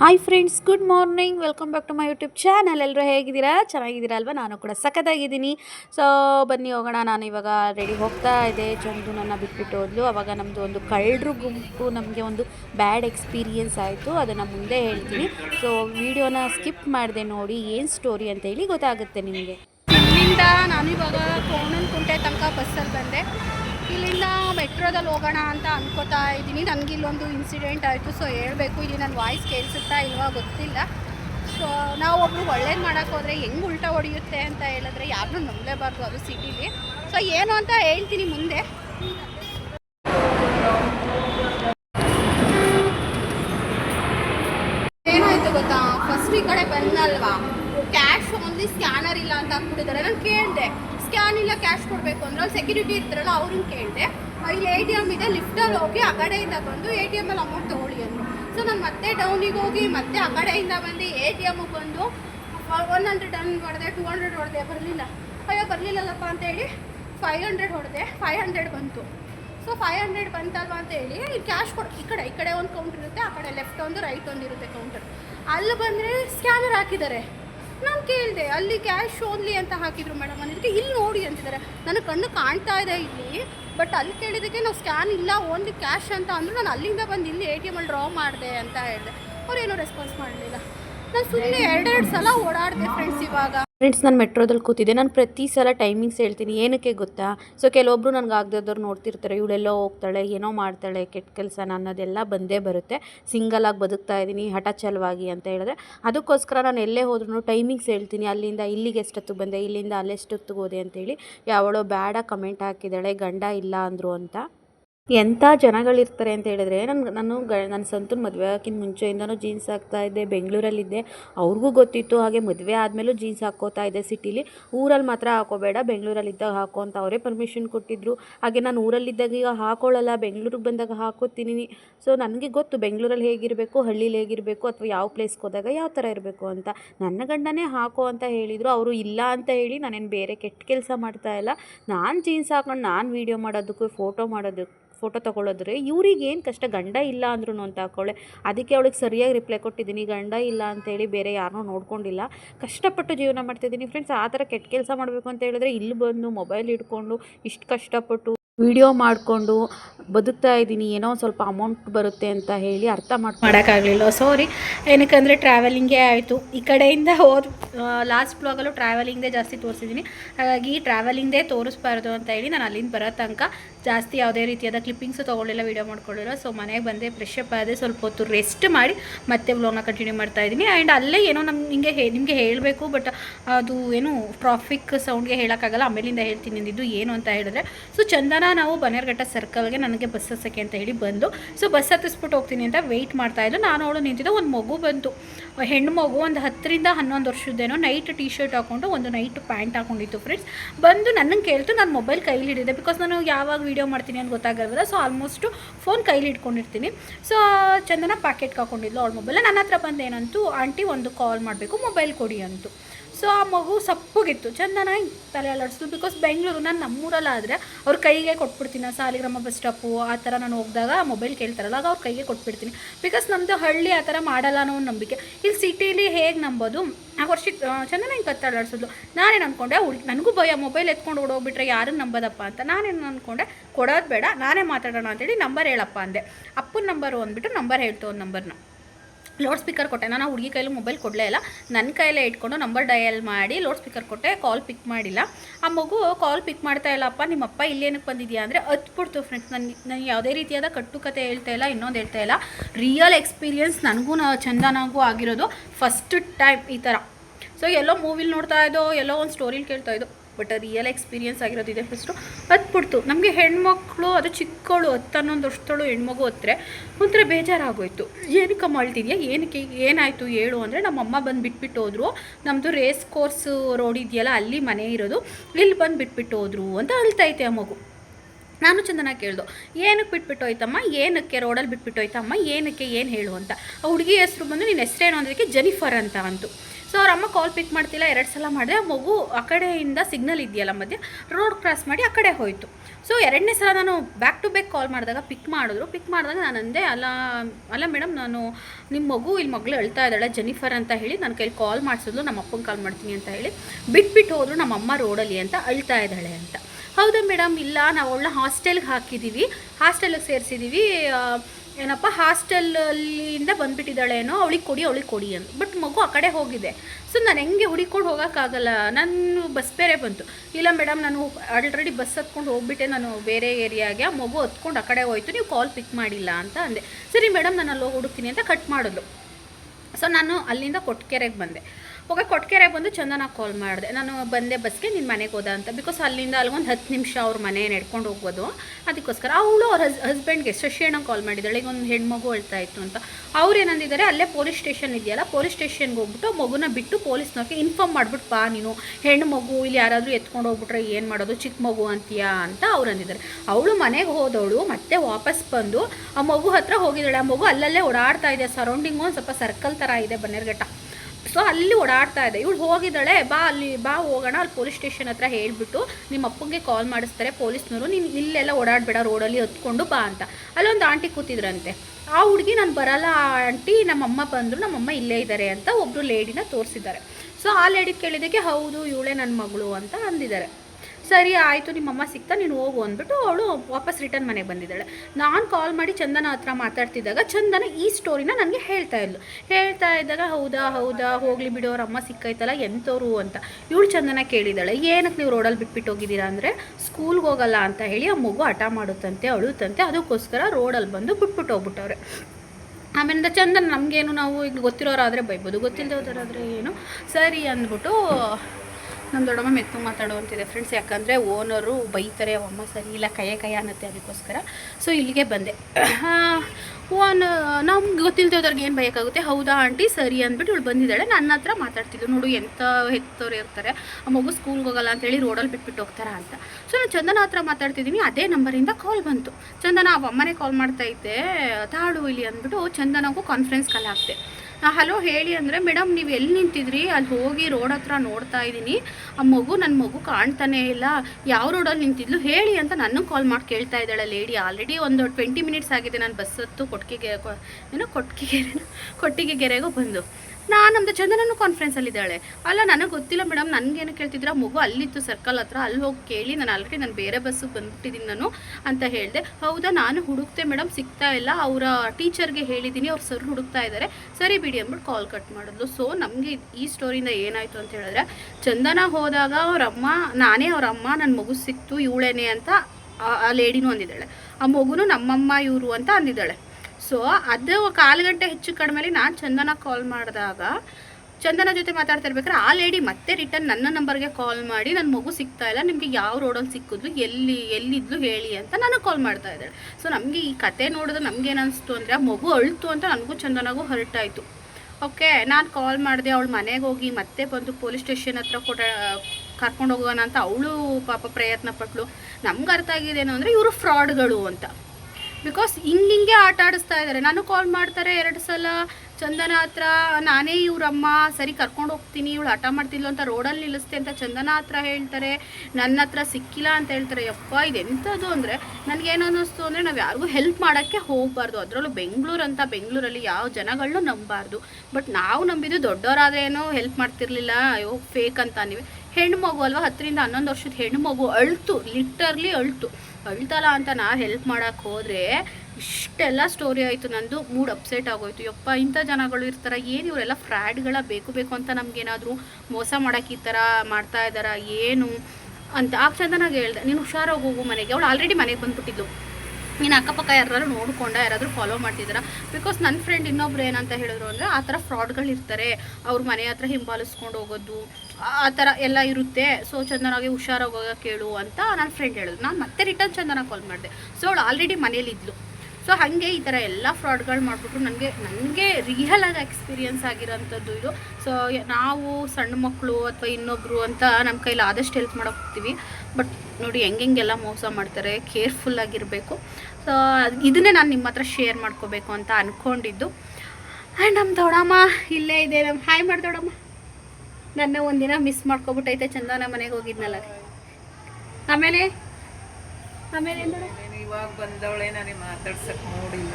Hi friends good morning welcome back to my YouTube channel ಎಲ್ಲರೂ ಹೇಗಿದ್ದೀರಾ? ಚೆನ್ನಾಗಿದ್ದೀರಾ ಅಲ್ವಾ? ನಾನು ಕೂಡ ಸಖತ್ತಾಗಿದ್ದೀನಿ. ಸೊ ಬನ್ನಿ ಹೋಗೋಣ. ನಾನು ಇವಾಗ ರೆಡಿ ಹೋಗ್ತಾ ಇದೆ. ಚಂದು ನನ್ನ ಬಿಟ್ಬಿಟ್ಟು ಹೋದ್ಲು. ಅವಾಗ ನಮ್ಮದು ಒಂದು ಕಳ್ಳರು ಗುಂಪು, ನಮಗೆ ಒಂದು ಬ್ಯಾಡ್ ಎಕ್ಸ್ಪೀರಿಯನ್ಸ್ ಆಯಿತು. ಅದನ್ನು ಮುಂದೆ ಹೇಳ್ತೀನಿ. ಸೊ ವಿಡಿಯೋನ ಸ್ಕಿಪ್ ಮಾಡಿದೆ ನೋಡಿ ಏನು ಸ್ಟೋರಿ ಅಂತ ಹೇಳಿ ಗೊತ್ತಾಗುತ್ತೆ ನಿಮಗೆ. ಇಲ್ಲಿಂದ ನಾನು ಇವಾಗ ಕೋಣನ್ ಕುಂಟೆ ತನಕ ಬಸ್ಸಲ್ಲಿ ಬಂದೆ. ಇಲ್ಲಿಂದ ಮೆಟ್ರೋದಲ್ಲಿ ಹೋಗೋಣ ಅಂತ ಅನ್ಕೋತಾ ಇದ್ದೀನಿ. ನನಗೆ ಇಲ್ಲೊಂದು ಇನ್ಸಿಡೆಂಟ್ ಆಯಿತು ಸೊ ಹೇಳಬೇಕು. ಇಲ್ಲಿ ನನ್ನ ವಾಯ್ಸ್ ಕೇಳಿಸುತ್ತಾ ಇಲ್ವಾ ಗೊತ್ತಿಲ್ಲ. ಸೊ ನಾವು ಒಬ್ರು ಒಳ್ಳೇದು ಮಾಡೋಕ್ಕೆ ಹೋದರೆ ಹೆಂಗೆ ಉಲ್ಟಾ ಹೊಡೆಯುತ್ತೆ ಅಂತ ಹೇಳಿದ್ರೆ ಯಾರನ್ನೂ ನಂಬಲೇಬಾರ್ದು ಅದು ಸಿಟಿಲಿ ಸೊ ಏನು ಅಂತ ಹೇಳ್ತೀನಿ ಮುಂದೆ ಏನಾಯ್ತು ಗೊತ್ತಾ ಫಸ್ಟ್ ಈ ಕಡೆ ಬಂದಲ್ವಾ ಕ್ಯಾಶ್ ಓನ್ಲಿ ಸ್ಕ್ಯಾನರ್ ಇಲ್ಲ ಅಂತ ಹಾಕ್ಬಿಟ್ಟಿದ್ದಾರೆ ನಾನು ಕೇಳಿದೆ ಸ್ಕ್ಯಾನ್ ಇಲ್ಲ ಕ್ಯಾಶ್ ಕೊಡಬೇಕು ಅಂದ್ರೆ ಅಲ್ಲಿ ಸೆಕ್ಯೂರಿಟಿ ಇರ್ತಾರಲ್ಲ, ಅವ್ರನ್ನ ಕೇಳಿದೆ ಇಲ್ಲಿ ಎ ಟಿ ಎಂ ಇದೆ ಲಿಫ್ಟಲ್ಲಿ ಹೋಗಿ ಆ ಕಡೆಯಿಂದ ಬಂದು ಎ ಟಿ ಎಮಲ್ಲಿ ಅಮೌಂಟ್ ತೊಗೊಳ್ಳಿ ಅಂದರು. ಸೊ ನಾನು ಮತ್ತೆ ಡೌನಿಗೆ ಹೋಗಿ ಮತ್ತೆ ಆ ಕಡೆಯಿಂದ ಬಂದು ಎ ಟಿ ಎಮ್ಗೆ ಬಂದು ಒನ್ ಹಂಡ್ರೆಡ್ ಅನ್ ಹೊಡೆದೆ ಟೂ ಹಂಡ್ರೆಡ್ ಹೊಡೆದೆ, ಬರಲಿಲ್ಲ. ಅಯ್ಯೋ, ಬರಲಿಲ್ಲಲ್ಲಪ್ಪ ಅಂತೇಳಿ ಫೈವ್ ಹಂಡ್ರೆಡ್ ಹೊಡೆದೆ ಫೈವ್ ಹಂಡ್ರೆಡ್ ಬಂತು. ಸೊ ಫೈವ್ ಹಂಡ್ರೆಡ್ ಬಂತಲ್ವಾ ಅಂತ ಹೇಳಿ ಕ್ಯಾಶ್ ಕೊಡು, ಈ ಕಡೆ ಈ ಕಡೆ ಒಂದು ಕೌಂಟರ್ ಇರುತ್ತೆ, ಆ ಕಡೆ ಲೆಫ್ಟ್ ಒಂದು ರೈಟ್ ಒಂದು ಇರುತ್ತೆ ಕೌಂಟರ್ ಅಲ್ಲಿ ಬಂದರೆ ಸ್ಕ್ಯಾನರ್ ಹಾಕಿದ್ದಾರೆ. ನಾನು ಕೇಳಿದೆ ಅಲ್ಲಿ ಕ್ಯಾಶ್ ಓನ್ಲಿ ಅಂತ ಹಾಕಿದ್ರು ಮೇಡಮ್ ಅನ್ನೋದಕ್ಕೆ ಇಲ್ಲಿ ನೋಡಿ ಅಂತಿದ್ದಾರೆ. ನನಗೆ ಕಣ್ಣು ಕಾಣ್ತಾ ಇದೆ ಇಲ್ಲಿ ಬಟ್ ಅಲ್ಲಿ ಕೇಳಿದ್ದಕ್ಕೆ ನಾವು ಸ್ಕ್ಯಾನ್ ಇಲ್ಲ ಓನ್ಲಿ ಕ್ಯಾಶ್ ಅಂತ ಅಂದರು ನಾನು ಅಲ್ಲಿಂದ ಬಂದು ಇಲ್ಲಿ ಎ ಟಿ ಎಮಲ್ಲಿ ಡ್ರಾ ಮಾಡಿದೆ ಅಂತ ಹೇಳಿದೆ. ಏನೂ ರೆಸ್ಪಾನ್ಸ್ ಮಾಡಲಿಲ್ಲ. ನಾನು ಸುಮ್ಮನೆ ಎರಡೆರಡು ಸಲ ಓಡಾಡಿದೆ ಫ್ರೆಂಡ್ಸ್ ಇವಾಗ. ಫ್ರೆಂಡ್ಸ್ ನಾನು ಮೆಟ್ರೋದಲ್ಲಿ ಕೂತಿದ್ದೆ. ನಾನು ಪ್ರತಿ ಸಲ ಟೈಮಿಂಗ್ಸ್ ಹೇಳ್ತೀನಿ. ಏನಕ್ಕೆ ಗೊತ್ತಾ? ಸೊ ಕೆಲವೊಬ್ಬರು ನನಗೆ ಆಗದವ್ರು ನೋಡ್ತಿರ್ತಾರೆ. ಇವಳೆಲ್ಲ ಹೋಗ್ತಾಳೆ, ಏನೋ ಮಾಡ್ತಾಳೆ, ಕೆಟ್ಟ ಕೆಲಸ ಅನ್ನೋದೆಲ್ಲ ಬಂದೇ ಬರುತ್ತೆ. ಸಿಂಗಲಾಗಿ ಬದುಕ್ತಾ ಇದ್ದೀನಿ ಹಠಚಲವಾಗಿ ಅಂತ ಹೇಳಿದ್ರೆ. ಅದಕ್ಕೋಸ್ಕರ ನಾನು ಎಲ್ಲೇ ಹೋದ್ರೂ ಟೈಮಿಂಗ್ಸ್ ಹೇಳ್ತೀನಿ. ಅಲ್ಲಿಂದ ಇಲ್ಲಿಗೆ ಎಷ್ಟೊತ್ತು ಬಂದೆ, ಇಲ್ಲಿಂದ ಅಲ್ಲೆಷ್ಟೊತ್ತಿಗೆ ಹೋದೆ ಅಂತೇಳಿ ಯಾವಳೋ ಬೇಡ ಕಮೆಂಟ್ ಹಾಕಿದ್ದಾಳೆ, ಗಂಡ ಇಲ್ಲ ಅಂದರು ಅಂತ. ಎಂಥ ಜನಗಳಿರ್ತಾರೆ ಅಂತ ಹೇಳಿದ್ರೆ ನನ್ಗೆ ನಾನು ಗ ನನ್ನ ಸಂತೂ ಮದುವೆ ಆಗೋಕ್ಕಿಂತ ಮುಂಚೆಯಿಂದನೂ ಜೀನ್ಸ್ ಹಾಕ್ತಾ ಇದ್ದೆ ಬೆಂಗಳೂರಲ್ಲಿದ್ದೆ ಅವ್ರಿಗೂ ಗೊತ್ತಿತ್ತು ಹಾಗೆ ಮದುವೆ ಆದಮೇಲೂ ಜೀನ್ಸ್ ಹಾಕ್ಕೋತಾ ಇದ್ದೆ ಸಿಟಿಲಿ. ಊರಲ್ಲಿ ಮಾತ್ರ ಹಾಕೋಬೇಡ, ಬೆಂಗಳೂರಲ್ಲಿದ್ದಾಗ ಹಾಕೋ ಅಂತ ಅವರೇ ಪರ್ಮಿಷನ್ ಕೊಟ್ಟಿದ್ದರು ಹಾಗೆ ನಾನು ಊರಲ್ಲಿದ್ದಾಗ ಈಗ ಹಾಕೊಳ್ಳಲ್ಲ, ಬೆಂಗಳೂರಿಗೆ ಬಂದಾಗ ಹಾಕೋತೀನಿ. ಸೊ ನನಗೆ ಗೊತ್ತು ಬೆಂಗಳೂರಲ್ಲಿ ಹೇಗಿರಬೇಕು, ಹಳ್ಳೀಲಿ ಹೇಗಿರಬೇಕು, ಅಥವಾ ಯಾವ ಪ್ಲೇಸ್ಗೆ ಹೋದಾಗ ಯಾವ ಥರ ಇರಬೇಕು ಅಂತ. ನನ್ನ ಗಂಡನೇ ಹಾಕೋ ಅಂತ ಹೇಳಿದರು, ಅವರು ಇಲ್ಲ ಅಂತ ಹೇಳಿ ನಾನೇನು ಬೇರೆ ಕೆಟ್ಟ ಕೆಲಸ ಮಾಡ್ತಾ ಇಲ್ಲ. ನಾನು ಜೀನ್ಸ್ ಹಾಕೊಂಡು ನಾನು ವೀಡಿಯೋ ಮಾಡೋದಕ್ಕೂ ಫೋಟೋ ಮಾಡೋದಕ್ಕೆ ಫೋಟೋ ತೊಗೊಳೋದ್ರೆ ಇವ್ರಿಗೆ ಏನು ಕಷ್ಟ? ಗಂಡ ಇಲ್ಲ ಅಂದ್ರೂ ಅಂತ ಹಾಕೊಳ್ಳೆ ಅದಕ್ಕೆ ಅವಳಿಗೆ ಸರಿಯಾಗಿ ರಿಪ್ಲೈ ಕೊಟ್ಟಿದ್ದೀನಿ. ಗಂಡ ಇಲ್ಲ ಅಂತೇಳಿ ಬೇರೆ ಯಾರನ್ನೂ ನೋಡ್ಕೊಂಡಿಲ್ಲ. ಕಷ್ಟಪಟ್ಟು ಜೀವನ ಮಾಡ್ತಿದ್ದೀನಿ. ಫ್ರೆಂಡ್ಸ್ ಆ ಥರ ಕೆಟ್ಟ ಕೆಲಸ ಮಾಡಬೇಕು ಅಂತ ಹೇಳಿದ್ರೆ ಇಲ್ಲಿ ಬಂದು ಮೊಬೈಲ್ ಹಿಡ್ಕೊಂಡು ಇಷ್ಟು ಕಷ್ಟಪಟ್ಟು ವಿಡಿಯೋ ಮಾಡಿಕೊಂಡು ಬದುಕ್ತಾ ಇದ್ದೀನಿ, ಏನೋ ಸ್ವಲ್ಪ ಅಮೌಂಟ್ ಬರುತ್ತೆ ಅಂತ ಹೇಳಿ ಅರ್ಥ ಮಾಡಿ ಮಾಡೋಕ್ಕಾಗಲಿಲ್ಲ. ಸಾರಿ ಏನಕ್ಕಂದರೆ ಟ್ರಾವೆಲಿಂಗೇ ಆಯಿತು. ಈ ಕಡೆಯಿಂದ ಹೋದ ಲಾಸ್ಟ್ ಬ್ಲಾಗಲ್ಲೂ ಟ್ರಾವೆಲಿಂಗ್ದೇ ಜಾಸ್ತಿ ತೋರಿಸಿದ್ದೀನಿ ಹಾಗಾಗಿ ಟ್ರಾವೆಲಿಂಗ್ದೇ ತೋರಿಸ್ಬಾರ್ದು ಅಂತ ಹೇಳಿ ನಾನು ಅಲ್ಲಿಂದ ಬರೋ ತನಕ ಜಾಸ್ತಿ ಯಾವುದೇ ರೀತಿಯಾದ ಕ್ಲಿಪ್ಪಿಂಗ್ಸು ತೊಗೊಳ್ಳಿಲ್ಲ ವೀಡಿಯೋ ಮಾಡ್ಕೊಳ್ಳಿಲ್ಲ. ಸೊ ಮನೆಗೆ ಬಂದೆ ಫ್ರೆಶ್ ಅಪ್ ಆದರೆ ಸ್ವಲ್ಪ ಹೊತ್ತು ರೆಸ್ಟ್ ಮಾಡಿ ಮತ್ತೆ ವ್ಲಾಗ್ನ ಕಂಟಿನ್ಯೂ ಮಾಡ್ತಾ ಇದ್ದೀನಿ. ಆ್ಯಂಡ್ ಅಲ್ಲೇ ಏನೋ ನಮ್ಮ ನಿಮಗೆ ಹೇ, ನಿಮಗೆ ಹೇಳಬೇಕು ಬಟ್ ಅದು ಏನು ಟ್ರಾಫಿಕ್ ಸೌಂಡ್ಗೆ ಹೇಳೋಕ್ಕಾಗಲ್ಲ. ಆಮೇಲಿಂದ ಹೇಳ್ತೀನಿ ಅಂದಿದ್ದು ಏನು ಅಂತ ಹೇಳಿದ್ರೆ. ಸೊ ಚಂದನ ನಾವು ಬನ್ನೇರ್ಘಟ್ಟ ಸರ್ಕಲ್ಗೆ ನನಗೆ ಬಸ್ ಹತ್ತಕ್ಕೆ ಅಂತ ಹೇಳಿ ಬಂದು, ಸೊ ಬಸ್ ಹತ್ತಿಸ್ಬಿಟ್ಟು ಹೋಗ್ತೀನಿ ಅಂತ ವೆಯ್ಟ್ ಮಾಡ್ತಾ ಇದ್ದು ನಾನು ಅವಳು ನಿಂತಿದ್ದೆ ಒಂದು ಮಗು ಬಂತು. ಹೆಣ್ಣು ಮಗು ಒಂದು ಹತ್ತರಿಂದ ಹನ್ನೊಂದು ವರ್ಷದ್ದೇನೋ ನೈಟ್ ಟಿ ಶರ್ಟ್ ಹಾಕೊಂಡು ಒಂದು ನೈಟ್ ಪ್ಯಾಂಟ್ ಹಾಕೊಂಡಿತ್ತು ಫ್ರೆಂಡ್ಸ್ ಬಂದು ನನ್ನನ್ನು ಕೇಳ್ತು, ನಾನು ಮೊಬೈಲ್ ಕೈಲಿ ಹಿಡಿದೆ ಬಿಕಾಸ್ ನಾನು ಯಾವಾಗ ವೀಡಿಯೋ ಮಾಡ್ತೀನಿ ಅಂತ ಗೊತ್ತಾಗಲ್ವಲ್ಲ ಸೊ ಆಲ್ಮೋಸ್ಟು ಫೋನ್ ಕೈಲಿ ಇಟ್ಕೊಂಡಿರ್ತೀನಿ ಸೊ ಚಂದನ ಪ್ಯಾಕೆಟ್ಗೆ ಹಾಕೊಂಡಿದ್ಲು ಅವಳ ಮೊಬೈಲ್ ನನ್ನ ಹತ್ರ ಬಂದು ಆಂಟಿ ಒಂದು ಕಾಲ್ ಮಾಡಬೇಕು ಮೊಬೈಲ್ ಕೊಡಿ ಅಂತು. ಸೊ ಆ ಮಗು ಸಪ್ಪಗಿತ್ತು. ಚಂದನ ಹಿಂಗ್ ತಲೆ ಅಲ್ಲಾಡಿಸ್ತು. ಬಿಕಾಸ್ ಬೆಂಗಳೂರು ನಾನು ನಮ್ಮೂರಲ್ಲಾದರೆ ಅವ್ರ ಕೈಗೆ ಕೊಟ್ಬಿಡ್ತೀನಿ. ಸಾಲಿಗ್ರಾಮ ಬಸ್ ಸ್ಟಾಪು, ಆ ಥರ ನಾನು ಹೋಗಿದಾಗ ಮೊಬೈಲ್ ಕೇಳ್ತಾರಲ್ಲ ಆಗ ಅವ್ರ ಕೈಗೆ ಕೊಟ್ಬಿಡ್ತೀನಿ. ಬಿಕಾಸ್ ನಮ್ಮದು ಹಳ್ಳಿ ಆ ಥರ ಮಾಡಲ್ಲ ಅನ್ನೋ ಒಂದು ನಂಬಿಕೆ. ಇಲ್ಲಿ ಸಿಟೀಲಿ ಹೇಗೆ ನಂಬೋದು? ಆ ವರ್ಷ ಚಂದನ ಹಿಂಗೆ ಕತ್ತಾಡಿಸೋದು ನಾನೇನು ಅಂದ್ಕೊಂಡೆ ಹುಡುಗಿ ನನಗೂ ಭಯ ಮೊಬೈಲ್ ಎತ್ಕೊಂಡು ಓಡೋಗ್ಬಿಟ್ರೆ ಯಾರನ್ನು ನಂಬೋದಪ್ಪ ಅಂತ. ನಾನೇನು ಅಂದ್ಕೊಂಡೆ ಕೊಡೋದು ಬೇಡ, ನಾನೇ ಮಾತಾಡೋಣ ಅಂತೇಳಿ ನಂಬರ್ ಹೇಳಪ್ಪ ಅಂದೆ. ಅಪ್ಪನ ನಂಬರು ಅಂದ್ಬಿಟ್ಟು ನಂಬರ್ ಹೇಳ್ತು ಒಂದು ನಂಬರ್ನ ಲೌಡ್ ಸ್ಪೀಕರ್ ಕೊಟ್ಟೆ. ನಾನು ಹುಡುಗಿ ಕೈಲಿ ಮೊಬೈಲ್ ಕೊಡಲೇ ಇಲ್ಲ. ನನ್ನ ಕೈಲೇ ಇಟ್ಕೊಂಡು ನಂಬರ್ ಡಯಲ್ ಮಾಡಿ ಲೌಡ್ ಸ್ಪೀಕರ್ ಕೊಟ್ಟೆ. ಕಾಲ್ ಪಿಕ್ ಮಾಡಿಲ್ಲ. ಆ ಮಗು ಕಾಲ್ ಪಿಕ್ ಮಾಡ್ತಾ ಇಲ್ಲಪ್ಪ ನಿಮ್ಮಪ್ಪ ಇಲ್ಲೇನಕ್ಕೆ ಬಂದಿದೆಯಾ? ಅಂದರೆ ಹತ್ಬಿಡ್ತು ಫ್ರೆಂಡ್ಸ್ ನನ್ನ ನನಗೆ ಯಾವುದೇ ರೀತಿಯಾದ ಕಟ್ಟು ಕತೆ ಹೇಳ್ತಾ ಇಲ್ಲ, ಇನ್ನೊಂದು ಹೇಳ್ತಾ ಇಲ್ಲ. ರಿಯಲ್ ಎಕ್ಸ್ಪೀರಿಯನ್ಸ್ ನನಗೂ ಚಂದನಾಗೂ ಆಗಿರೋದು ಫಸ್ಟ್ ಟೈಮ್ ಈ ಥರ ಸೊ ಎಲ್ಲೋ ಮೂವಿಲಿ ನೋಡ್ತಾ ಇದ್ದೋ, ಎಲ್ಲೋ ಒಂದು ಸ್ಟೋರಿಲಿ ಕೇಳ್ತಾ ಇದ್ದೋ ಬಟ್ ರಿಯಲ್ ಎಕ್ಸ್ಪೀರಿಯನ್ಸ್ ಆಗಿರೋದಿದೆ ಫಸ್ಟು ಹತ್ಬಿಡ್ತು ನಮಗೆ ಹೆಣ್ಮಕ್ಳು, ಅದು ಚಿಕ್ಕವಳು ಹತ್ತು ಹನ್ನೊಂದು ವರ್ಷದವಳು ಹೆಣ್ಮಗು ಹತ್ತಿರ ಒಂಥರ ಬೇಜಾರಾಗೋಯ್ತು. ಏನಕ್ಕೆ ಮಾಡ್ತಿದ್ಯಾ? ಏನಕ್ಕೆ? ಏನಾಯಿತು ಹೇಳು ಅಂದರೆ ನಮ್ಮಮ್ಮ ಬಂದು ಬಿಟ್ಬಿಟ್ಟು ಹೋದ್ರು. ನಮ್ಮದು ರೇಸ್ ಕೋರ್ಸ್ ರೋಡ್ ಇದೆಯಲ್ಲ, ಅಲ್ಲಿ ಮನೆ ಇರೋದು. ಇಲ್ಲಿ ಬಂದು ಬಿಟ್ಬಿಟ್ಟು ಹೋದ್ರು ಅಂತ ಅಳ್ತೈತೆ ಆ ಮಗು. ನಾನು ಚಂದನ ಕೇಳ್ದು, ಏನಕ್ಕೆ ಬಿಟ್ಬಿಟ್ಟು ಹೋಯ್ತಮ್ಮ ಏನಕ್ಕೆ ರೋಡಲ್ಲಿ ಬಿಟ್ಬಿಟ್ಟೋಯ್ತಮ್ಮ? ಏನಕ್ಕೆ? ಏನು ಹೇಳು? ಅಂತ. ಆ ಹುಡುಗಿ ಹೆಸರು ಬಂದು ನಿನ್ನ ಹೆಸರೇನು? ಅಂದಕ್ಕೆ ಜೆನಿಫರ್ ಅಂತ ಅಂತು. ಸೊ ಅವ್ರ ಅಮ್ಮ ಕಾಲ್ ಪಿಕ್ ಮಾಡ್ತಿಲ್ಲ, ಎರಡು ಸಲ ಮಾಡಿದೆ. ಮಗು ಆ ಕಡೆಯಿಂದ ಸಿಗ್ನಲ್ ಇದೆಯಲ್ಲ ಮಧ್ಯೆ ರೋಡ್ ಕ್ರಾಸ್ ಮಾಡಿ ಆ ಕಡೆ ಹೋಯಿತು. ಸೊ ಎರಡನೇ ಸಲ ನಾನು ಬ್ಯಾಕ್ ಟು ಬ್ಯಾಕ್ ಕಾಲ್ ಮಾಡಿದಾಗ ಪಿಕ್ ಮಾಡಿದ್ರು. ಪಿಕ್ ಮಾಡಿದಾಗ ನಾನು ಅಂದೆ, ಅಲ್ಲ ಅಲ್ಲ ಮೇಡಮ್ ನಾನು ನಿಮ್ಮ ಮಗು ಇಲ್ಲಿ ಮಗಳು ಅಳ್ತಾ ಇದ್ದಾಳೆ ಜೆನಿಫರ್ ಅಂತ ಹೇಳಿ ನನ್ನ ಕೈಲಿ ಕಾಲ್ ಮಾಡಿಸಿದ್ಲು, ನಮ್ಮ ಅಪ್ಪಂಗೆ ಕಾಲ್ ಮಾಡ್ತೀನಿ ಅಂತ ಹೇಳಿ ಬಿಟ್ಬಿಟ್ಟು ಹೋದ್ರು ನಮ್ಮ ಅಮ್ಮ ರೋಡಲ್ಲಿ ಅಂತ, ಅಳ್ತಾ ಇದ್ದಾಳೆ ಅಂತ. ಹೌದಾ ಮೇಡಮ್ ಇಲ್ಲ, ನಾವು ಅವಳನ್ನ ಹಾಸ್ಟೆಲ್ಗೆ ಹಾಕಿದ್ದೀವಿ ಹಾಸ್ಟೆಲಿಗೆ ಸೇರಿಸಿದ್ದೀವಿ ಏನಪ್ಪ, ಹಾಸ್ಟೆಲಲ್ಲಿಂದ ಬಂದುಬಿಟ್ಟಿದ್ದಾಳೆ ಏನೋ ಅವಳಿಗೆ ಕೊಡಿ ಅವಳಿಗೆ ಕೊಡಿ ಅಂತ. ಬಟ್ ಮಗು ಆ ಕಡೆ ಹೋಗಿದೆ. ಸೊ ನಾನು ಹೆಂಗೆ ಹುಡಿಕೊಂಡು ಹೋಗೋಕ್ಕಾಗಲ್ಲ. ನಾನು ಬಸ್ ಬೇರೆ ಬಂತು. ಇಲ್ಲ ಮೇಡಮ್ ನಾನು ಆಲ್ರೆಡಿ ಬಸ್ ಹತ್ಕೊಂಡು ಹೋಗ್ಬಿಟ್ಟೆ. ನಾನು ಬೇರೆ ಏರಿಯಾಗೆ ಮಗು ಹತ್ಕೊಂಡು ಆ ಕಡೆ ಹೋಯ್ತು. ನೀವು ಕಾಲ್ ಪಿಕ್ ಮಾಡಿಲ್ಲ ಅಂತ ಅಂದೆ. ಸರಿ ಮೇಡಮ್ ನಾನು ಅಲ್ಲಿ ಹುಡುಕ್ತೀನಿ ಅಂತ ಕಟ್ ಮಾಡಿದ್ಲು. ಸೊ ನಾನು ಅಲ್ಲಿಂದ ಕೊಟ್ಕೆರೆಗೆ ಬಂದೆ. ಹೋಗ ಕೊಟ್ಕೆರೆಗೆ ಬಂದು ಚಂದನ ಕಾಲ್ ಮಾಡಿದೆ. ನಾನು ಬಂದೆ ಬಸ್ಗೆ ನಿನ್ನ ಮನೆಗೆ ಹೋದ ಅಂತ. ಬಿಕಾಸ್ ಅಲ್ಲಿಂದ ಅಲ್ಗೊಂದು ಹತ್ತು ನಿಮಿಷ ಅವ್ರ ಮನೆ ನಡ್ಕೊಂಡು ಹೋಗ್ಬೋದು. ಅದಕ್ಕೋಸ್ಕರ ಅವಳು ಅವ್ರ ಹಸ್ ಹಸ್ಬೆಂಡ್ಗೆ ಶಶಿಯಣ್ಣ ಕಾಲ್ ಮಾಡಿದ್ದಾಳೆ. ಈಗ ಒಂದು ಹೆಣ್ಮಗು ಅಳ್ತಾ ಇತ್ತು ಅಂತ. ಅವ್ರು ಏನಂದಿದ್ದಾರೆ, ಅಲ್ಲೇ ಪೊಲೀಸ್ ಸ್ಟೇಷನ್ ಇದೆಯಲ್ಲ ಪೊಲೀಸ್ ಸ್ಟೇಷನ್ಗೆ ಹೋಗ್ಬಿಟ್ಟು ಮಗುನ ಬಿಟ್ಟು ಪೊಲೀಸ್ನವ್ರಿಗೆ ಇನ್ಫಾರ್ಮ್ ಮಾಡ್ಬಿಟ್ಟು ಬಾ ನೀನು, ಹೆಣ್ಣು ಮಗು ಇಲ್ಲಿ ಯಾರಾದರೂ ಎತ್ಕೊಂಡು ಹೋಗ್ಬಿಟ್ರೆ ಏನು ಮಾಡೋದು? ಚಿಕ್ಕ ಮಗು ಅಂತೀಯಾ? ಅಂತ ಅವ್ರು ಅಂದಿದ್ದಾರೆ. ಅವಳು ಮನೆಗೆ ಹೋದವಳು, ಮತ್ತೆ ವಾಪಸ್ ಬಂದು ಆ ಮಗು ಹತ್ರ ಹೋಗಿದ್ದಾಳೆ. ಆ ಮಗು ಅಲ್ಲಲ್ಲೇ ಓಡಾಡ್ತಾ ಇದೆ. ಸರೌಂಡಿಂಗು ಒಂದು ಸ್ವಲ್ಪ ಸರ್ಕಲ್ ಥರ ಇದೆ. ಬನ್ನೇರ್ಘಟ್ಟ. ಸೊ ಅಲ್ಲಿ ಓಡಾಡ್ತಾ ಇದೆ. ಇವಳು ಹೋಗಿದ್ದಾಳೆ, ಬಾ ಅಲ್ಲಿ, ಬಾ ಹೋಗೋಣ, ಅಲ್ಲಿ ಪೊಲೀಸ್ ಸ್ಟೇಷನ್ ಹತ್ರ ಹೇಳಿಬಿಟ್ಟು ನಿಮ್ಮ ಅಪ್ಪಂಗೆ ಕಾಲ್ ಮಾಡಿಸ್ತಾರೆ ಪೊಲೀಸ್ನವರು, ನೀನು ಇಲ್ಲೆಲ್ಲ ಓಡಾಡಬೇಡ, ರೋಡಲ್ಲಿ ಹತ್ಕೊಂಡು ಬಾ ಅಂತ. ಅಲ್ಲೊಂದು ಆಂಟಿ ಕೂತಿದ್ರಂತೆ. ಆ ಹುಡುಗಿ, ನಾನು ಬರಲ್ಲ ಆಂಟಿ, ನಮ್ಮಮ್ಮ ಬಂದರು, ನಮ್ಮಮ್ಮ ಇಲ್ಲೇ ಇದ್ದಾರೆ ಅಂತ ಒಬ್ಬರು ಲೇಡಿನ ತೋರಿಸಿದ್ದಾರೆ. ಸೊ ಆ ಲೇಡಿ ಕೇಳಿದ್ದಕ್ಕೆ, ಹೌದು, ಇವಳೇ ನನ್ನ ಮಗಳು ಅಂತ ಅಂದಿದ್ದಾರೆ. ಸರಿ, ಆಯಿತು, ನಿಮ್ಮಮ್ಮ ಸಿಗ್ತಾ ನೀನು ಹೋಗು ಅಂದ್ಬಿಟ್ಟು ಅವಳು ವಾಪಸ್ ರಿಟರ್ನ್ ಮನೆಗೆ ಬಂದಿದ್ದಾಳೆ. ನಾನು ಕಾಲ್ ಮಾಡಿ ಚಂದನ ಹತ್ರ ಮಾತಾಡ್ತಿದ್ದಾಗ ಚಂದನ ಈ ಸ್ಟೋರಿನ ನನಗೆ ಹೇಳ್ತಾ ಇದ್ಲು. ಹೇಳ್ತಾ ಇದ್ದಾಗ, ಹೌದಾ ಹೌದಾ, ಹೋಗ್ಲಿ ಬಿಡು, ಅವ್ರ ಅಮ್ಮ ಸಿಕ್ಕೈತಲ್ಲ ಎಂಥವ್ರು ಅಂತ. ಇವಳು ಚಂದನ ಕೇಳಿದಾಳೆ ಏನಕ್ಕೆ ನೀವು ರೋಡಲ್ಲಿ ಬಿಟ್ಬಿಟ್ಟು ಹೋಗಿದ್ದೀರಾ ಅಂದರೆ ಸ್ಕೂಲ್ಗೆ ಹೋಗಲ್ಲ ಅಂತ ಹೇಳಿ ಆ ಮಗು ಹಠ ಮಾಡುತ್ತಂತೆ, ಅಳುತ್ತಂತೆ, ಅದಕ್ಕೋಸ್ಕರ ರೋಡಲ್ಲಿ ಬಂದು ಬಿಟ್ಬಿಟ್ಟು ಹೋಗ್ಬಿಟ್ಟವ್ರೆ. ಆಮೇಲೆ ಚಂದನ್ ನಮಗೇನು ನಾವು ಈಗ ಗೊತ್ತಿರೋರಾದರೆ ಬೈಬೋದು ಗೊತ್ತಿಲ್ಲದವರಾದರೆ ಏನು? ಸರಿ ಅಂದ್ಬಿಟ್ಟು ನಮ್ಮ ದೊಡ್ಡಮ್ಮ ಮೆತ್ತು ಮಾತಾಡುವಂತಿದೆ ಫ್ರೆಂಡ್ಸ್ ಯಾಕಂದರೆ ಓನರು ಬೈತಾರೆ ಅವಮ್ಮ ಸರಿ ಇಲ್ಲ, ಕೈಯ ಕೈ ಅನ್ನತ್ತೆ ಅದಕ್ಕೋಸ್ಕರ. ಸೊ ಇಲ್ಲಿಗೆ ಬಂದೆ. ಓನ್ ನಮ್ಗೆ ಗೊತ್ತಿಲ್ದವ್ರಿಗೆ ಏನು ಬೈಯೋಕ್ಕಾಗುತ್ತೆ? ಹೌದಾ ಆಂಟಿ, ಸರಿ ಅಂದ್ಬಿಟ್ಟು ಇವಳು ಬಂದಿದ್ದಾಳೆ. ನನ್ನ ಹತ್ರ ಮಾತಾಡ್ತಿದ್ಲು. ನೋಡು ಎಂಥ ಹೆತ್ತವ್ರು ಇರ್ತಾರೆ. ಆ ಮಗು ಸ್ಕೂಲ್ಗೆ ಹೋಗಲ್ಲ ಅಂತೇಳಿ ರೋಡಲ್ಲಿ ಬಿಟ್ಬಿಟ್ಟು ಹೋಗ್ತಾರ ಅಂತ. ಸೊ ನಾನು ಚಂದನ ಹತ್ರ ಮಾತಾಡ್ತಿದ್ದೀನಿ. ಅದೇ ನಂಬರಿಂದ ಕಾಲ್ ಬಂತು. ಚಂದನ ಅಮ್ಮನೇ ಕಾಲ್ ಮಾಡ್ತಾ ಇದ್ದೆ. ತಾಳು ಇಲ್ಲಿ ಅಂದ್ಬಿಟ್ಟು ಚಂದನಗೂ ಕಾನ್ಫರೆನ್ಸ್ ಕಾಲ್ ಹಾಕ್ದೆ ಹಲೋ, ಹೇಳಿ. ಅಂದರೆ, ಮೇಡಮ್, ನೀವು ಎಲ್ಲಿ ನಿಂತಿದ್ರಿ? ಅಲ್ಲಿ ಹೋಗಿ ರೋಡ್ ಹತ್ರ ನೋಡ್ತಾ ಇದ್ದೀನಿ. ಆ ಮಗು ನನ್ನ ಮಗು ಕಾಣ್ತಾನೇ ಇಲ್ಲ. ಯಾವ ರೋಡಲ್ಲಿ ನಿಂತಿದ್ಲು? ಹೇಳಿ ಅಂತ ನನಗೆ ಕಾಲ್ ಮಾಡಿ ಕೇಳ್ತಾ ಇದ್ದಾಳೆ ಲೇಡಿ ಆಲ್ರೆಡಿ ಒಂದು ಟ್ವೆಂಟಿ ಮಿನಿಟ್ಸ್ ಆಗಿದೆ ನಾನು ಬಸ್ ಹತ್ತು ಕೊಟ್ಟಿಗೆ ಏನೋ ಕೊಟ್ಟಿಗೆರೆ ಕೊಟ್ಟಿಗೆರೆಗೂ ಬಂದು. ನಾನು ನಮ್ಮದು ಚಂದನನು ಕಾನ್ಫರೆನ್ಸಲ್ಲಿದ್ದಾಳೆ ಅಲ್ಲ ನನಗೆ ಗೊತ್ತಿಲ್ಲ ಮೇಡಮ್, ನನಗೇನು ಕೇಳ್ತಿದ್ರೆ ಮಗು ಅಲ್ಲಿತ್ತು ಸರ್ಕಲ್ ಹತ್ರ. ಅಲ್ಲಿ ಹೋಗಿ ಕೇಳಿ, ನಾನು ಆಲ್ರೆಡಿ ನಾನು ಬೇರೆ ಬಸ್ಸಿಗೆ ಬಂದ್ಬಿಟ್ಟಿದ್ದೀನಿ ನಾನು ಅಂತ ಹೇಳಿದೆ. ಹೌದಾ, ನಾನು ಹುಡುಕ್ತೆ ಮೇಡಮ್, ಸಿಗ್ತಾ ಇಲ್ಲ. ಅವರ ಟೀಚರ್ಗೆ ಹೇಳಿದ್ದೀನಿ. ಅವ್ರು ಸರ್ ಹುಡುಕ್ತಾ ಇದ್ದಾರೆ. ಸರಿ ಬಿಡಿ. ಅಂದ್ಬಿಟ್ಟು ಕಾಲ್ ಕಟ್ ಮಾಡಿದ್ಲು. ಸೊ ನಮಗೆ ಈ ಸ್ಟೋರಿಯಿಂದ ಏನಾಯಿತು ಅಂತ ಹೇಳಿದ್ರೆ, ಚಂದನ ಹೋದಾಗ ಅವ್ರ ಅಮ್ಮ, ನಾನೇ ಅವ್ರ ಅಮ್ಮ ನನ್ನ ಮಗು ಸಿಕ್ತು, ಇವಳೇನೆ ಅಂತ ಆ- ಲೇಡಿನೂ ಅಂದಿದ್ದಾಳೆ. ಆ ಮಗುನು ನಮ್ಮಮ್ಮ ಇವರು ಅಂತ ಅಂದಿದ್ದಾಳೆ. ಸೊ ಅದು ಕಾಲು ಗಂಟೆ ಹೆಚ್ಚು ಕಡಿಮೆಲಿ ನಾನು ಚಂದನ ಕಾಲ್ ಮಾಡಿದಾಗ, ಚಂದನ ಜೊತೆ ಮಾತಾಡ್ತಾ ಇರ್ಬೇಕಾದ್ರೆ ಆ ಲೇಡಿ ಮತ್ತೆ ರಿಟರ್ನ್ ನನ್ನ ನಂಬರ್ಗೆ ಕಾಲ್ ಮಾಡಿ ನನ್ನ ಮಗು ಸಿಗ್ತಾ ಇಲ್ಲ, ನಿಮಗೆ ಯಾವ ರೋಡಲ್ಲಿ ಸಿಕ್ಕಿದ್ಲು, ಎಲ್ಲಿ ಎಲ್ಲಿದ್ಲು ಹೇಳಿ ಅಂತ ನನಗೆ ಕಾಲ್ ಮಾಡ್ತಾ ಇದ್ದಾಳೆ. ಸೊ ನಮಗೆ ಈ ಕತೆ ನೋಡಿದ್ರೆ ನಮ್ಗೇನು ಅನಿಸ್ತು ಅಂದರೆ ಮಗು ಅಳ್ತು ಅಂತ ನನಗೂ ಚಂದನಗೂ ಹರ್ಟ್ ಆಯಿತು. ಓಕೆ, ನಾನು ಕಾಲ್ ಮಾಡಿದೆ, ಅವಳು ಮನೆಗೆ ಹೋಗಿ ಮತ್ತೆ ಬಂದು ಪೊಲೀಸ್ ಸ್ಟೇಷನ್ ಹತ್ರ ಕೊಡ, ಕರ್ಕೊಂಡು ಹೋಗೋಣ ಅಂತ ಅವಳು ಪಾಪ ಪ್ರಯತ್ನ ಪಟ್ಲು. ನಮ್ಗೆ ಅರ್ಥ ಆಗಿದ್ದೇನು ಅಂದರೆ ಇವರು ಫ್ರಾಡ್ಗಳು ಅಂತ. ಬಿಕಾಸ್ ಹಿಂಗೆ ಆಟ ಆಡಿಸ್ತಾ ಇದ್ದಾರೆ ನಾನು ಕಾಲ್ ಮಾಡ್ತಾರೆ ಎರಡು ಸಲ ಚಂದನ ಹತ್ರ ನಾನೇ ಇವ್ರಮ್ಮ, ಸರಿ ಕರ್ಕೊಂಡು ಹೋಗ್ತೀನಿ, ಇವಳು ಹಠ ಮಾಡ್ತಿಲ್ಲ ಅಂತ ರೋಡಲ್ಲಿ ನಿಲ್ಲಿಸ್ತೆ ಅಂತ ಚಂದನ ಹತ್ರ ಹೇಳ್ತಾರೆ. ನನ್ನ ಹತ್ರ ಸಿಕ್ಕಿಲ್ಲ ಅಂತ ಹೇಳ್ತಾರೆ. ಯಪ್ಪ, ಇದೆಂಥದ್ದು ಅಂದರೆ ನನಗೇನು ಅನ್ನಿಸ್ತು ಅಂದರೆ ನಾವು ಯಾರಿಗೂ ಹೆಲ್ಪ್ ಮಾಡೋಕ್ಕೆ ಹೋಗಬಾರ್ದು. ಅದರಲ್ಲೂ ಬೆಂಗಳೂರು ಅಂತ ಬೆಂಗಳೂರಲ್ಲಿ ಯಾವ ಜನಗಳನ್ನೂ ನಂಬಬಾರ್ದು ಬಟ್ ನಾವು ನಂಬಿದ್ದು ದೊಡ್ಡವರಾದ್ರೆ ಏನೋ ಹೆಲ್ಪ್ ಮಾಡ್ತಿರ್ಲಿಲ್ಲ. ಅಯ್ಯೋ ಫೇಕ್ ಅಂತ ನೀವು ಹೆಣ್ಣು ಮಗು ಅಲ್ವಾ? ಹತ್ತರಿಂದ ಹನ್ನೊಂದು ವರ್ಷದ ಹೆಣ್ಣು ಮಗು ಅಳ್ತು ಲಿಟರ್ಲಿ ಅಳ್ತು. ಅಳ್ತಲ್ಲ ಅಂತ ನಾವು ಹೆಲ್ಪ್ ಮಾಡೋಕ್ಕೆ ಹೋದರೆ ಇಷ್ಟೆಲ್ಲ ಸ್ಟೋರಿ ಆಯಿತು, ನಂದು ಮೂಡ್ ಅಪ್ಸೆಟ್ ಆಗೋಯ್ತು. ಯಪ್ಪ, ಇಂಥ ಜನಗಳು ಇರ್ತಾರೆ, ಏನು ಇವರೆಲ್ಲ ಫ್ರಾಡ್ಗಳ ಬೇಕು ಬೇಕು ಅಂತ ನಮಗೇನಾದರೂ ಮೋಸ ಮಾಡೋಕ್ಕೆ ಈ ಥರ ಮಾಡ್ತಾ ಇದ್ದಾರಾ, ಏನು ಅಂತ ಆ ಚಂದನಾಗಿ ಹೇಳ್ದೆ, ನೀನು ಹುಷಾರಾಗಿ ಹೋಗು ಮನೆಗೆ. ಅವಳು ಆಲ್ರೆಡಿ ಮನೆಗೆ ಬಂದ್ಬಿಟ್ಟಿದ್ಲು. ನೀನು ಅಕ್ಕಪಕ್ಕ ಯಾರಾದ್ರೂ ನೋಡ್ಕೊಂಡ, ಯಾರಾದರೂ ಫಾಲೋ ಮಾಡ್ತಿದ್ದೀರಾ? ಬಿಕಾಸ್ ನನ್ನ ಫ್ರೆಂಡ್ ಇನ್ನೊಬ್ರು ಏನಂತ ಹೇಳಿದ್ರು ಅಂದರೆ, ಆ ಥರ ಫ್ರಾಡ್ಗಳು ಇರ್ತಾರೆ. ಅವ್ರ ಮನೆ ಹತ್ರ ಹಿಂಬಾಲಿಸ್ಕೊಂಡು ಹೋಗೋದು, ಆ- ಥರ ಎಲ್ಲ ಇರುತ್ತೆ. ಸೊ ಚಂದನಾಗೆ ಹುಷಾರಾಗಿ ಹೋಗೋಕೆ ಕೇಳು ಅಂತ ನನ್ನ ಫ್ರೆಂಡ್ ಹೇಳಿದ್ರು. ನಾನು ಮತ್ತೆ ರಿಟರ್ನ್ ಚಂದನ ಕಾಲ್ ಮಾಡಿದೆ. ಸೊ ಅವಳು ಆಲ್ರೆಡಿ ಮನೇಲಿದ್ಲು. ಸೊ ಹಾಗೆ ಈ ಥರ ಎಲ್ಲ ಫ್ರಾಡ್ಗಳು ಮಾಡಿಬಿಟ್ರು. ನನಗೆ ನನಗೆ ರಿಯಲ್ ಆಗಿ ಎಕ್ಸ್ಪೀರಿಯನ್ಸ್ ಆಗಿರೋಂಥದ್ದು ಇದು. ಸೊ ನಾವು ಸಣ್ಣ ಮಕ್ಕಳು ಅಥವಾ ಇನ್ನೊಬ್ಬರು ಅಂತ ನಮ್ಮ ಕೈಲಿ ಆದಷ್ಟು ಹೆಲ್ಪ್ ಮಾಡೋಕೆ ಹೋಗ್ತೀವಿ. ಬಟ್ ನೋಡಿ ಹೆಂಗೆಲ್ಲ ಮೋಸ ಮಾಡ್ತಾರೆ ಕೇರ್ಫುಲ್ ಆಗಿರಬೇಕು. ಸೊ ಇದನ್ನೇ ನಾನು ನಿಮ್ಮ ಹತ್ರ ಶೇರ್ ಮಾಡ್ಕೋಬೇಕು ಅಂತ ಅಂದ್ಕೊಂಡಿದ್ದು ಆ್ಯಂಡ್ ನಮ್ಮ ದೊಡಮ್ಮ ಇಲ್ಲೇ ಇದೆ. ನಮ್ಮ ಹಾಯ್ ಮಾಡಿ ದೊಡಮ್ಮ ನನ್ನ ಒಂದಿನ ಮಿಸ್ ಮಾಡ್ಕೊಬಿಟ್ಟೈತೆ. ಚಂದನ ಮನೆಗೆ ಹೋಗಿದ್ನಲ್ಲ. ಆಮೇಲೆ ಆಮೇಲೆ ಏನು ಇವಾಗ ಬಂದವಳೆ ನನಗೆ ಮಾತಾಡ್ಸಕ್ ನೋಡಿಲ್ಲ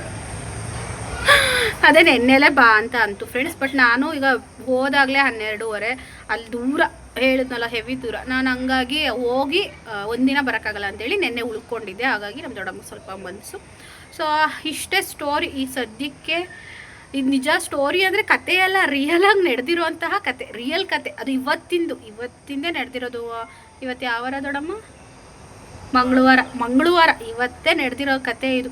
ಅದೇ ನೆನ್ನೆಲೆ ಬಾ ಅಂತ ಅಂತು ಫ್ರೆಂಡ್ಸ್ ಬಟ್ ನಾನು ಈಗ ಹೋದಾಗಲೇ ಹನ್ನೆರಡೂವರೆ, ಅಲ್ಲಿ ದೂರ ಹೇಳಿದ್ನಲ್ಲ ಹೆವಿ ದೂರ. ನಾನು ಹಂಗಾಗಿ ಹೋಗಿ ಒಂದಿನ ಬರೋಕ್ಕಾಗಲ್ಲ ಅಂತೇಳಿ ನೆನ್ನೆ ಉಳ್ಕೊಂಡಿದ್ದೆ. ಹಾಗಾಗಿ ನಮ್ಮ ದೊಡ್ಡಮ್ಮ ಸ್ವಲ್ಪ ಮನಸ್ಸು ಸೊ ಇಷ್ಟೇ ಸ್ಟೋರಿ ಈ ಸದ್ಯಕ್ಕೆ ಇದು ನಿಜ ಸ್ಟೋರಿ ಅಂದರೆ ಕಥೆಯೆಲ್ಲ ರಿಯಲ್ ರಿಯಲಾಗಿ ನಡೆದಿರುವಂತಹ ಕತೆ ರಿಯಲ್ ಕತೆ ಅದು ಇವತ್ತಿಂದು, ಇವತ್ತಿಂದೇ ನಡೆದಿರೋದು. ಇವತ್ತು ಯಾವ ದೊಡ್ಡಮ್ಮ ಮಂಗಳವಾರ ಮಂಗಳವಾರ ಇವತ್ತೇ ನಡೆದಿರೋ ಕತೆ ಇದು.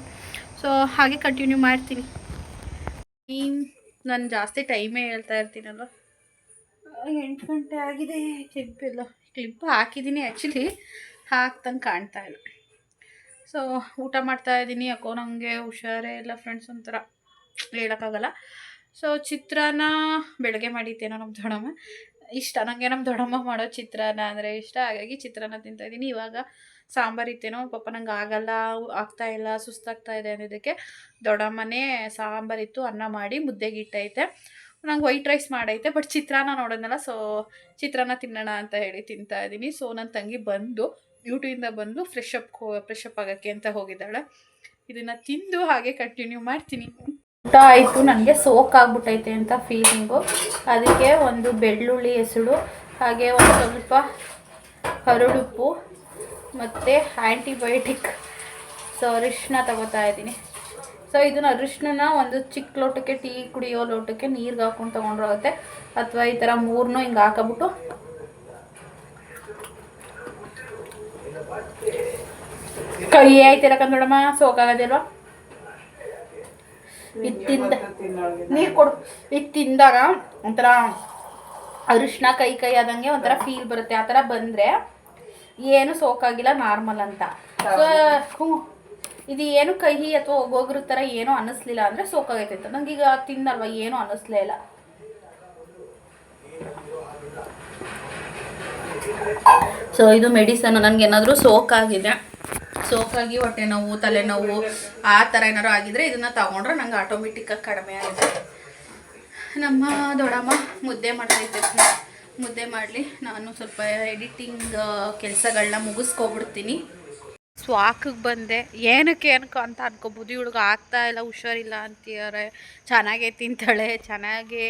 ಸೊ ಹಾಗೆ ಕಂಟಿನ್ಯೂ ಮಾಡ್ತೀನಿ. ನಾನು ಜಾಸ್ತಿ ಟೈಮೇ ಹೇಳ್ತಾ ಇರ್ತೀನಲ್ವ? ಎಂಟು ಗಂಟೆ ಆಗಿದೆ ಕ್ಲಿಪ್ ಇಲ್ಲ ಕ್ಲಿಪ್ ಹಾಕಿದ್ದೀನಿ ಆ್ಯಕ್ಚುಲಿ ಹಾಕ್ತಂಗೆ ಕಾಣ್ತಾ ಇಲ್ಲ. ಸೊ ಊಟ ಮಾಡ್ತಾ ಇದ್ದೀನಿ ಯಾಕೋ ನನಗೆ ಹುಷಾರೇ ಇಲ್ಲ ಫ್ರೆಂಡ್ಸ್ ಒಂಥರ ಹೇಳೋಕ್ಕಾಗಲ್ಲ. ಸೊ ಚಿತ್ರಾನ್ನ ಬೆಳಗ್ಗೆ ಮಾಡಿದ್ದೇನೋ ನಮ್ಮ ದೊಡ್ಡಮ್ಮ. ಇಷ್ಟ ನನಗೆ ನಮ್ಮ ದೊಡ್ಡಮ್ಮ ಮಾಡೋ ಚಿತ್ರಾನ್ನ ಅಂದರೆ ಇಷ್ಟ. ಹಾಗಾಗಿ ಚಿತ್ರಾನ್ನ ತಿಂತಾಯಿದ್ದೀನಿ ಇವಾಗ ಸಾಂಬಾರು ಇತ್ತೇನೋ, ಪಾಪ ನಂಗೆ ಆಗಲ್ಲ ಆಗ್ತಾ ಇಲ್ಲ, ಸುಸ್ತಾಗ್ತಾ ಇದೆ ಅನ್ನೋದಕ್ಕೆ ದೊಡ್ಡಮ್ಮನೇ ಸಾಂಬಾರಿತ್ತು ಅನ್ನ ಮಾಡಿ ಮುದ್ದೆಗಿಟ್ಟೈತೆ ನಂಗೆ ವೈಟ್ ರೈಸ್ ಮಾಡೈತೆ ಬಟ್ ಚಿತ್ರಾನ್ನ ನೋಡೋದಲ್ಲ ಸೊ ಚಿತ್ರಾನ್ನ ತಿನ್ನೋಣ ಅಂತ ಹೇಳಿ ತಿಂತಾ ಇದ್ದೀನಿ ಸೊ ನನ್ನ ತಂಗಿ ಬಂದು ಡ್ಯೂಟಿಯಿಂದ ಬಂದು ಫ್ರೆಶ್ ಅಪ್ ಫ್ರೆಶ್ ಅಪ್ ಆಗೋಕ್ಕೆ ಅಂತ ಹೋಗಿದ್ದಾಳೆ. ಇದನ್ನು ತಿಂದು ಹಾಗೆ ಕಂಟಿನ್ಯೂ ಮಾಡ್ತೀನಿ. ಊಟ ಆಯಿತು ನನಗೆ ಸೋಕ್ ಆಗ್ಬಿಟ್ಟೈತೆ ಅಂತ ಫೀಲಿಂಗು ಅದಕ್ಕೆ ಒಂದು ಬೆಳ್ಳುಳ್ಳಿ ಹೆಸರು, ಹಾಗೆ ಒಂದು ಸ್ವಲ್ಪ ಹರಳುಪ್ಪು ಮತ್ತು ಆ್ಯಂಟಿಬಯೋಟಿಕ್ ಸೊ ಅರಿಶಿನ ತಗೋತಾ ಇದ್ದೀನಿ. ಸೊ ಇದನ್ನ ಅರಿಶಿನ ಒಂದು ಚಿಕ್ಕ ಲೋಟಕ್ಕೆ ಟೀ ಕುಡಿಯೋ ಲೋಟಕ್ಕೆ ನೀರಿಗೆ ಹಾಕೊಂಡು ತೊಗೊಂಡ್ರಾಗುತ್ತೆ ಅಥವಾ ಈ ಥರ ಮೂರನ್ನೂ ಹಿಂಗೆ ಹಾಕಬಿಟ್ಟು. ಕೈ ಆಯ್ತಿರ ನೋಡಮ್ಮ ಸೋಕಾಗೋದಿಲ್ವಾ ಇದು ತಿಂದ ನೀರು ಕೊಡು. ಇತ್ತಿಂದಾಗ ತಿಂದಾಗ ಒಂಥರ ಅರಿಶಿನ ಕೈ ಕೈ ಆದಂಗೆ ಒಂಥರ ಫೀಲ್ ಬರುತ್ತೆ. ಆ ಥರ ಬಂದರೆ ಏನು ಸೋಕಾಗಿಲ್ಲ, ನಾರ್ಮಲ್ ಅಂತ. ಹ್ಞೂ. ಇದು ಏನು ಕಹಿ ಅಥವಾ ಒಗೋಗ್ರ ಥರ ಏನೂ ಅನ್ನಿಸ್ಲಿಲ್ಲ ಅಂದರೆ ಸೋಕಾಗೈತೆ ಈಗ ತಿಂದಲ್ವ, ಏನೂ ಅನ್ನಿಸ್ಲೇ ಇಲ್ಲ. ಸೊ ಇದು ಮೆಡಿಸನ್ ನನಗೇನಾದರೂ ಸೋಕಾಗಿದೆ. ಸೋಕಾಗಿ ಹೊಟ್ಟೆ ನೋವು ತಲೆನೋವು ಆ ಥರ ಏನಾದ್ರು ಆಗಿದ್ರೆ ಇದನ್ನು ತಗೊಂಡ್ರೆ ನಂಗೆ ಆಟೋಮೆಟಿಕ್ಕಾಗಿ ಕಡಿಮೆ ಆಗಿದೆ ನಮ್ಮ ದೊಡ್ಡಮ್ಮ ಮುದ್ದೆ ಮಾಡ್ತೈತೆ ಮುದ್ದೆ ಮಾಡಲಿ. ನಾನು ಸ್ವಲ್ಪ ಎಡಿಟಿಂಗ್ ಕೆಲಸಗಳನ್ನ ಮುಗಿಸ್ಕೊಬಿಡ್ತೀನಿ. ಸ್ವಾಕಿಗೆ ಬಂದೆ. ಏನಕ್ಕೆ ಏನಕ್ಕೆ ಅಂತ ಅನ್ಕೋಬೋದು. ಹುಡುಗ ಆಗ್ತಾ ಇಲ್ಲ, ಹುಷಾರಿಲ್ಲ ಅಂತೀಯಾರೆ ಚೆನ್ನಾಗೇ ತಿಂತಾಳೆ, ಚೆನ್ನಾಗೇ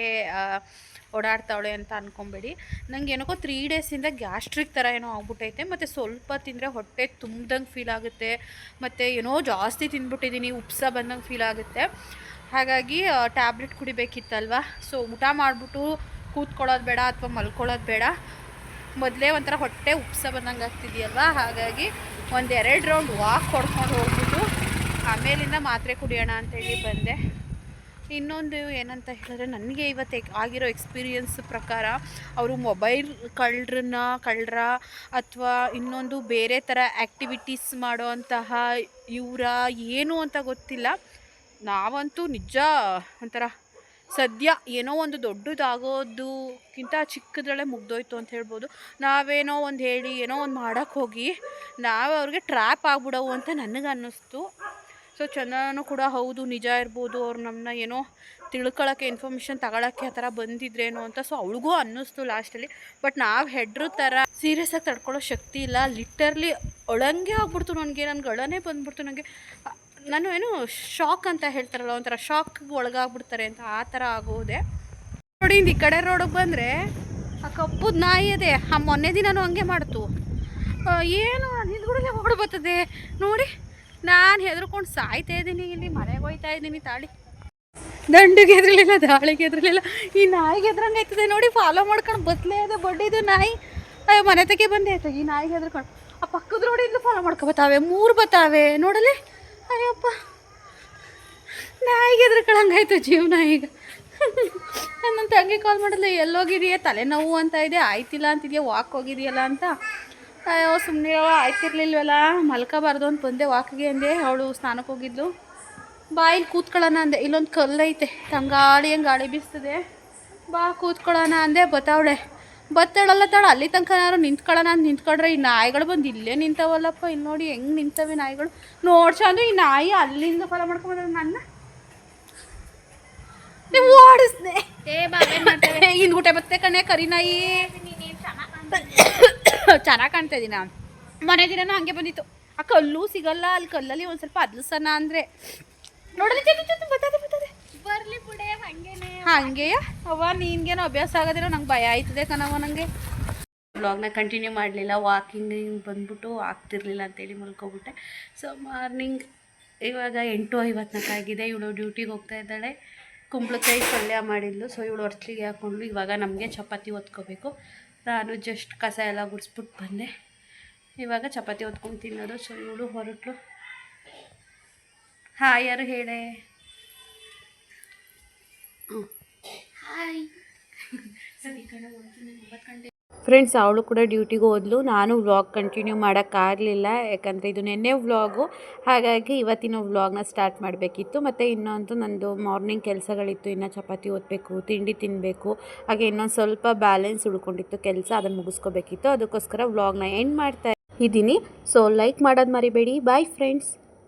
ಓಡಾಡ್ತಾಳೆ ಅಂತ ಅನ್ಕೊಂಬೇಡಿ. ನಂಗೆ ಏನಕ್ಕೋ ತ್ರೀ ಡೇಸಿಂದ ಗ್ಯಾಸ್ಟ್ರಿಕ್ ಥರ ಏನೋ ಆಗ್ಬಿಟ್ಟೈತೆ. ಮತ್ತು ಸ್ವಲ್ಪ ತಿಂದರೆ ಹೊಟ್ಟೆ ತುಂಬ್ದಂಗೆ ಫೀಲ್ ಆಗುತ್ತೆ. ಮತ್ತು ಏನೋ ಜಾಸ್ತಿ ತಿಂದ್ಬಿಟ್ಟಿದ್ದೀನಿ ಉಪ್ಸ ಬಂದಂಗೆ ಫೀಲ್ ಆಗುತ್ತೆ. ಹಾಗಾಗಿ ಟ್ಯಾಬ್ಲೆಟ್ ಕುಡಿಬೇಕಿತ್ತಲ್ವ? ಸೊ ಊಟ ಮಾಡಿಬಿಟ್ಟು ಕೂತ್ಕೊಳ್ಳೋದು ಬೇಡ ಅಥವಾ ಮಲ್ಕೊಳ್ಳೋದು ಬೇಡ. ಮೊದಲೇ ಒಂಥರ ಹೊಟ್ಟೆ ಉಪ್ಸ ಬಂದಂಗೆ ಆಗ್ತಿದೆಯಲ್ವ? ಹಾಗಾಗಿ ಒಂದು ಎರಡು ರೌಂಡ್ ವಾಕ್ ಹೊಡ್ಕೊಂಡು ಹೋಗ್ಬಿಟ್ಟು ಆಮೇಲಿಂದ ಮಾತ್ರೆ ಕುಡಿಯೋಣ ಅಂತೇಳಿ ಬಂದೆ. ಇನ್ನೊಂದು ಏನಂತ ಹೇಳಿದ್ರೆ ನನಗೆ ಇವತ್ತು ಆಗಿರೋ ಎಕ್ಸ್ಪೀರಿಯನ್ಸ್ ಪ್ರಕಾರ ಅವರು ಮೊಬೈಲ್ ಕಳ್ಳರನ್ನ, ಕಳ್ಳರ ಅಥವಾ ಇನ್ನೊಂದು ಬೇರೆ ಥರ ಆ್ಯಕ್ಟಿವಿಟೀಸ್ ಮಾಡೋ ಅಂತಹ ಇವರ ಏನು ಅಂತ ಗೊತ್ತಿಲ್ಲ. ನಾವಂತೂ ನಿಜ ಒಂಥರ ಸದ್ಯ ಏನೋ ಒಂದು ದೊಡ್ಡದಾಗೋದಕ್ಕಿಂತ ಚಿಕ್ಕದ್ರಲ್ಲೇ ಮುಗ್ದೋಯ್ತು ಅಂತ ಹೇಳ್ಬೋದು. ನಾವೇನೋ ಒಂದು ಹೇಳಿ, ಏನೋ ಒಂದು ಮಾಡೋಕ್ಕೆ ಹೋಗಿ, ನಾವು ಅವ್ರಿಗೆ ಟ್ರ್ಯಾಪ್ ಆಗ್ಬಿಡವು ಅಂತ ನನಗೆ ಅನ್ನಿಸ್ತು. ಸೊ ಚಂದನೂ ಕೂಡ ಹೌದು, ನಿಜ ಇರ್ಬೋದು, ಅವ್ರು ನಮ್ಮನ್ನ ಏನೋ ತಿಳ್ಕೊಳ್ಳೋಕ್ಕೆ ಇನ್ಫಾರ್ಮೇಷನ್ ತಗೊಳಕ್ಕೆ ಆ ಥರ ಬಂದಿದ್ರೇನೋ ಅಂತ ಸೊ ಅವಳಿಗೂ ಅನ್ನಿಸ್ತು ಲಾಸ್ಟಲ್ಲಿ. ಬಟ್ ನಾವು ಹೆಡ್ರು ಥರ ಸೀರಿಯಸ್ಸಾಗಿ ತಡ್ಕೊಳ್ಳೋ ಶಕ್ತಿ ಇಲ್ಲ. ಲಿಟರ್ಲಿ ಒಳಂಗೆ ಆಗ್ಬಿಡ್ತು ನನಗೆ ನನಗೆ ಒಳನೇ ಬಂದ್ಬಿಡ್ತು ನನಗೆ ನಾನು ಏನು ಶಾಕ್ ಅಂತ ಹೇಳ್ತಾರಲ್ಲ, ಒಂಥರ ಶಾಕ್ಗೆ ಒಳಗಾಗ್ಬಿಡ್ತಾರೆ ಅಂತ ಆ ಥರ ಆಗೋದೆ. ನೋಡಿ ಈ ಕಡೆ ರೋಡಿಗೆ ಬಂದರೆ ಆ ಕಪ್ಪದ ನಾಯಿ ಅದೇ, ಆ ಮೊನ್ನೆ ದಿನನೂ ಹಂಗೆ ಮಾಡ್ತು. ಏನು ನಿಂತ್ಗುಡಲೇ ಓಡ್ ಬರ್ತದೆ. ನೋಡಿ, ನಾನು ಹೆದರ್ಕೊಂಡು ಸಾಯ್ತಾ ಇದ್ದೀನಿ ಇಲ್ಲಿ, ಮನೆಗೆ ಹೋಯ್ತಾ ಇದ್ದೀನಿ ತಾಳಿ. ದಂಡಿಗೆ ಎದ್ರಲಿಲ್ಲ ದಾಳಿಗೆ ಎದ್ರಲಿಲ್ಲ ಈ ನಾಯಿಗೆ ಎದ್ರಂಗೆ ಆಯ್ತದೆ ನೋಡಿ ಫಾಲೋ ಮಾಡ್ಕೊಂಡು ಬತ್ಲೇ ಇದೆ, ಬಡ್ಡಿದು ನಾಯಿ. ಅಯ್ಯೋ, ಮನೆ ತಗೆ ಬಂದೆ ಆಯ್ತು, ಈ ನಾಯಿಗೆ ಎದ್ರಕೊಂಡು ಆ ಪಕ್ಕದ ರೋಡಿಂದ ಫಾಲೋ ಮಾಡ್ಕೊ ಬತ್ತಾವೆ, ಮೂರು ಬತ್ತಾವೆ, ನೋಡಲಿ. ಅಯ್ಯಪ್ಪ. ನಾಯಿಗೆ ಎದ್ರಕೊಳಂಗಾಯ್ತು ಜೀವನ ಈಗ. ನನ್ನ ತಂಗಿ ಕಾಲ್ ಮಾಡಿದ್ಲು, ಎಲ್ಲೋಗಿದೆಯಾ? ತಲೆನೋವು ಅಂತ ಇದೆ, ಆಯ್ತಿಲ್ಲ ಅಂತಿದೆಯಾ? ವಾಕ್ ಹೋಗಿದೆಯಲ್ಲ ಅಂತ. ಅಯ್ಯೋ ಸುಮ್ಮನೆ ಆಯ್ತಿರ್ಲಿಲ್ವಲ್ಲ? ಮಲ್ಕೋಬಾರ್ದು ಅಂತ ಬಂದೆ ವಾಕ್ಗೆ ಅಂದೆ, ಅವಳು ಸ್ನಾನಕ್ಕೆ ಹೋಗಿದ್ಲು. ಬಾ ಇಲ್ಲಿ ಕೂತ್ಕೊಳ್ಳೋಣ ಅಂದೆ, ಇಲ್ಲೊಂದು ಕಲ್ಲೈತೆ, ತಂಗಾಳಿ ಹಂಗೆ ಗಾಳಿ ಬೀಸ್ತದೆ. ಬಾ, ಕೂತ್ಕೊಳ್ಳೋಣ ಅಂದೆ, ಬತ್ತಾವಳೆ. ಬತ್ತಾಳಲ್ಲ ತಾಳ ಅಲ್ಲಿ ತನಕ ಯಾರು ನಿಂತ್ಕೊಳ್ಳೋಣ ಅಂತ ನಿಂತ್ಕೊಂಡ್ರೆ ಈ ನಾಯಿಗಳು ಬಂದು ಇಲ್ಲೇ ನಿಂತವಲ್ಲಪ್ಪ. ಇಲ್ಲಿ ನೋಡಿ ಹೆಂಗೆ ನಿಂತವೆ ನಾಯಿಗಳು. ನೋಡ್ಸಂದು ಈ ನಾಯಿ ಅಲ್ಲಿಂದ ಫಲ ಮಾಡ್ಕೊಂಡ್ರೆ ನನ್ನ. ನೀವು ಓಡಿಸ್ದೆ ಊಟ ಬತ್ತೆ ಕಣೆ ಕರಿ ನಾಯಿ. ಚೆನ್ನಾಗಿ ಕಾಣ್ತಾ ಇದೀನ? ಮನೆ ದಿನ ಹಂಗೆ ಬಂದಿತ್ತು. ಆ ಕಲ್ಲು ಸಿಗಲ್ಲ ಅಲ್ಲಿ ಕಲ್ಲಲ್ಲಿ ಒಂದು ಸ್ವಲ್ಪ ಅದ್ಲಸನ ಅಂದರೆ. ನೋಡಲಿ ಬತ್ತದೆ ಬರ್ತದೆ ಬರ್ತದೆ ಹಂಗೇನೆ ಹಂಗೆಯ ಅವ್ವ ನಿನ್ಗೇನೋ ಅಭ್ಯಾಸ ಆಗೋದಿಲ್ಲ ನಂಗೆ ಭಯ ಆಯ್ತದೆ ಕಣವ ನನಗೆ ಬ್ಲಾಗ್ನ ಕಂಟಿನ್ಯೂ ಮಾಡಲಿಲ್ಲ ವಾಕಿಂಗ್ ಹಿಂಗೆ ಬಂದ್ಬಿಟ್ಟು ಆಗ್ತಿರ್ಲಿಲ್ಲ ಅಂತೇಳಿ ಮಲ್ಕೊಬಿಟ್ಟೆ. ಸೊ ಮಾರ್ನಿಂಗ್ ಇವಾಗ ಎಂಟು ಐವತ್ನಾಲ್ಕಾಗಿದೆ ಇವಳು ಡ್ಯೂಟಿಗೆ ಹೋಗ್ತಾ ಇದ್ದಾಳೆ. ಕುಂಬಳಕಾಯಿ ಪಲ್ಯ ಮಾಡಿದ್ಲು ಸೊ ಇವಳು ಹೊರ್ಚ್ಲಿಗೆ ಹಾಕ್ಕೊಂಡು ಇವಾಗ ನಮಗೆ ಚಪಾತಿ ಒತ್ಕೋಬೇಕು ನಾನು ಜಸ್ಟ್ ಕಸ ಎಲ್ಲ ಗುಡಿಸ್ಬಿಟ್ಟು ಬಂದೆ. ಇವಾಗ ಚಪಾತಿ ಹೊತ್ಕೊಂಡು ತಿನ್ನೋದು ಸೊ ಇವಳು ಹೊರಟು ಹಾಯರು ಯಾರು ಹೇಳೆ? ಫ್ರೆಂಡ್ಸ್ ಅವಳು ಕೂಡ ಡ್ಯೂಟಿಗೆ ಹೋದ್ಲು. ನಾನು ವ್ಲಾಗ್ ಕಂಟಿನ್ಯೂ ಮಾಡೋಕ್ಕಾಗಲಿಲ್ಲ ಯಾಕಂದರೆ ಇದು ನೆನ್ನೆ ವ್ಲಾಗು ಹಾಗಾಗಿ ಇವತ್ತಿನ ವ್ಲಾಗ್ನ ಸ್ಟಾರ್ಟ್ ಮಾಡಬೇಕಿತ್ತು. ಮತ್ತು ಇನ್ನೊಂದು ನಂದು ಮಾರ್ನಿಂಗ್ ಕೆಲಸಗಳಿತ್ತು. ಇನ್ನು ಚಪಾತಿ ಓದಬೇಕು, ತಿಂಡಿ ತಿನ್ನಬೇಕು ಹಾಗೆ ಇನ್ನೊಂದು ಸ್ವಲ್ಪ ಬ್ಯಾಲೆನ್ಸ್ ಉಳ್ಕೊಂಡಿತ್ತು ಕೆಲಸ, ಅದನ್ನು ಮುಗಿಸ್ಕೋಬೇಕಿತ್ತು. ಅದಕ್ಕೋಸ್ಕರ ವ್ಲಾಗ್ನ ಎಂಡ್ ಮಾಡ್ತಾ ಇದ್ದೀನಿ. ಸೊ ಲೈಕ್ ಮಾಡೋದು ಮರಿಬೇಡಿ. Bye friends